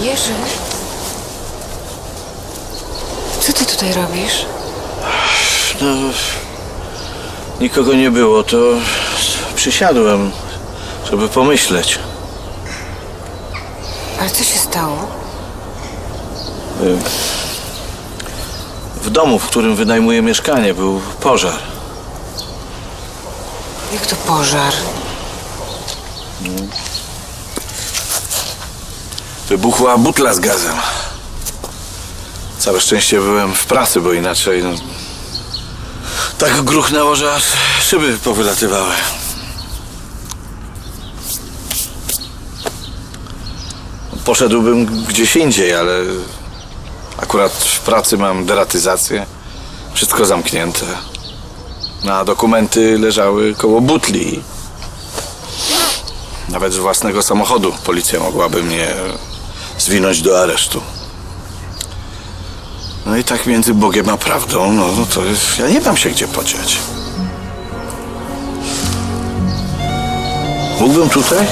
Jerzy? Co ty tutaj robisz? No, nikogo nie było, to przysiadłem, żeby pomyśleć. Ale co się stało? W domu, w którym wynajmuję mieszkanie, był pożar. Jak to pożar? Wybuchła butla z gazem. Całe szczęście byłem w pracy, bo inaczej no, tak gruchnęło, że aż szyby powylatywały. Poszedłbym gdzieś indziej, ale akurat w pracy mam deratyzację. Wszystko zamknięte. A dokumenty leżały koło butli. Nawet z własnego samochodu policja mogłaby mnie zwinąć do aresztu. No i tak między Bogiem a prawdą, no, no to jest, ja nie mam się gdzie podziać. Mógłbym tutaj?